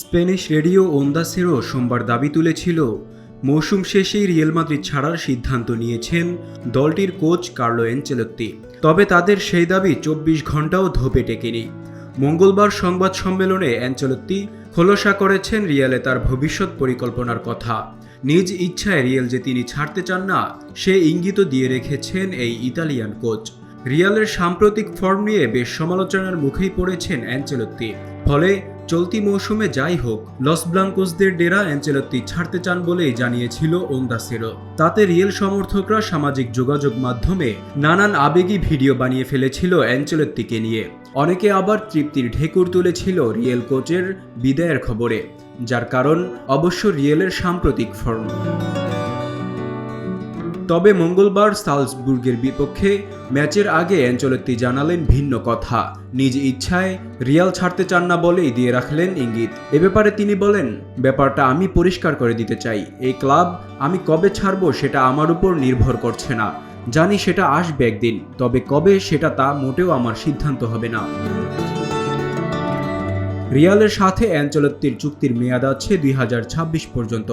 Spanish radio ওন্দাসেরও সোমবার দাবি তুলেছিল, মৌসুম শেষেই রিয়েল মাদ্রিদ ছাড়ার সিদ্ধান্ত নিয়েছেন দলটির কোচ কার্লো এনচেলত্তি তবে তাদের সেই দাবি চব্বিশ ঘন্টাও ধোপে টেকেনি। মঙ্গলবার সংবাদ সম্মেলনে অ্যাঞ্চলত্তি খোলসা করেছেন রিয়ালে তার ভবিষ্যৎ পরিকল্পনার কথা। নিজ ইচ্ছায় রিয়েল যে তিনি ছাড়তে চান না, সে ইঙ্গিতও দিয়ে রেখেছেন এই ইতালিয়ান কোচ। রিয়ালের সাম্প্রতিক ফর্ম নিয়ে বেশ সমালোচনার মুখেই পড়েছেন অ্যাঞ্চেলত্তি ফলে চলতি মৌসুমে যাই হোক, লস ব্লাঙ্কোসদের ডেরা অ্যাঞ্চেলত্তি ছাড়তে চান বলেই জানিয়েছিল ওন্দাসেরো তাতে রিয়েল সমর্থকরা সামাজিক যোগাযোগ মাধ্যমে নানান আবেগী ভিডিও বানিয়ে ফেলেছিল অ্যাঞ্চেলত্তিকে নিয়ে। অনেকে আবার তৃপ্তির ঢেকুর তুলেছিল রিয়েল কোচের বিদায়ের খবরে, যার কারণ অবশ্য রিয়েলের সাম্প্রতিক ফর্ম। তবে মঙ্গলবার সালসবুর্গের বিপক্ষে ম্যাচের আগে অ্যাঞ্চলত্তি জানালেন ভিন্ন কথা। নিজ ইচ্ছায় রিয়াল ছাড়তে চান না বলেই দিয়ে রাখলেন ইঙ্গিত। এ ব্যাপারে তিনি বলেন, ব্যাপারটা আমি পরিষ্কার করে দিতে চাই। এই ক্লাব আমি কবে ছাড়বো সেটা আমার উপর নির্ভর করছে না। জানি সেটা আসবে একদিন, তবে কবে সেটা তা মোটেও আমার সিদ্ধান্ত হবে না। রিয়ালের সাথে অ্যাঞ্চলত্তির চুক্তির মেয়াদ আছে দুই হাজার ছাব্বিশ পর্যন্ত।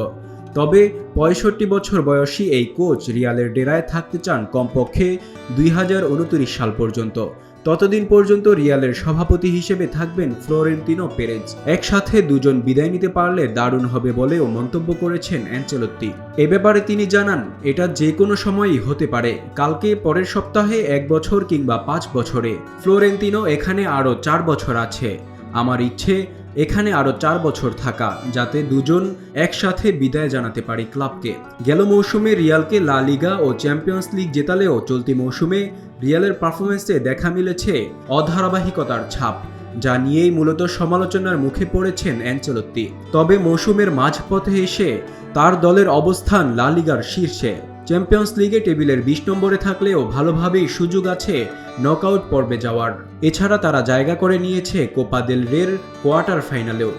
তবে পঁয়ষট্টি বছর বয়সী এই কোচ রিয়ালের ডেরায় থাকতে চান কমপক্ষে দুই হাজার উনত্রিশ সাল পর্যন্ত। ততদিন পর্যন্ত রিয়ালের সভাপতি হিসেবে থাকবেন ফ্লোরেন্তিনো পেরেজ। একসাথে দুজন বিদায় নিতে পারলে দারুণ হবে বলেও মন্তব্য করেছেন অ্যাঞ্চেলত্তি। এ ব্যাপারে তিনি জানান, এটা যে কোনো সময়ই হতে পারে, কালকে পরের সপ্তাহে এক বছর কিংবা পাঁচ বছরে। ফ্লোরেন্তিনো এখানে আরও চার বছর আছে। আমার ইচ্ছে এখানে আরও চার বছর থাকা, যাতে দুজন একসাথে বিদায় জানাতে পারি ক্লাবকে। গেল মৌসুমে রিয়ালকে লা লিগা ও চ্যাম্পিয়ন্স লিগ জেতালেও চলতি মৌসুমে রিয়ালের পারফরমেন্সে দেখা মিলেছে অধারাবাহিকতার ছাপ, যা নিয়েই মূলত সমালোচনার মুখে পড়েছেন অ্যাঞ্চলত্তি। তবে মৌসুমের মাঝপথে এসে তার দলের অবস্থান লা লিগার শীর্ষে। চ্যাম্পিয়ন্স লিগে টেবিলের বিশ নম্বরে থাকলেও ভালোভাবেই সুযোগ আছে নকআউট পর্বে যাওয়ার। এছাড়া তারা জায়গা করে নিয়েছে কোপা দেল রের কোয়ার্টার ফাইনালেও।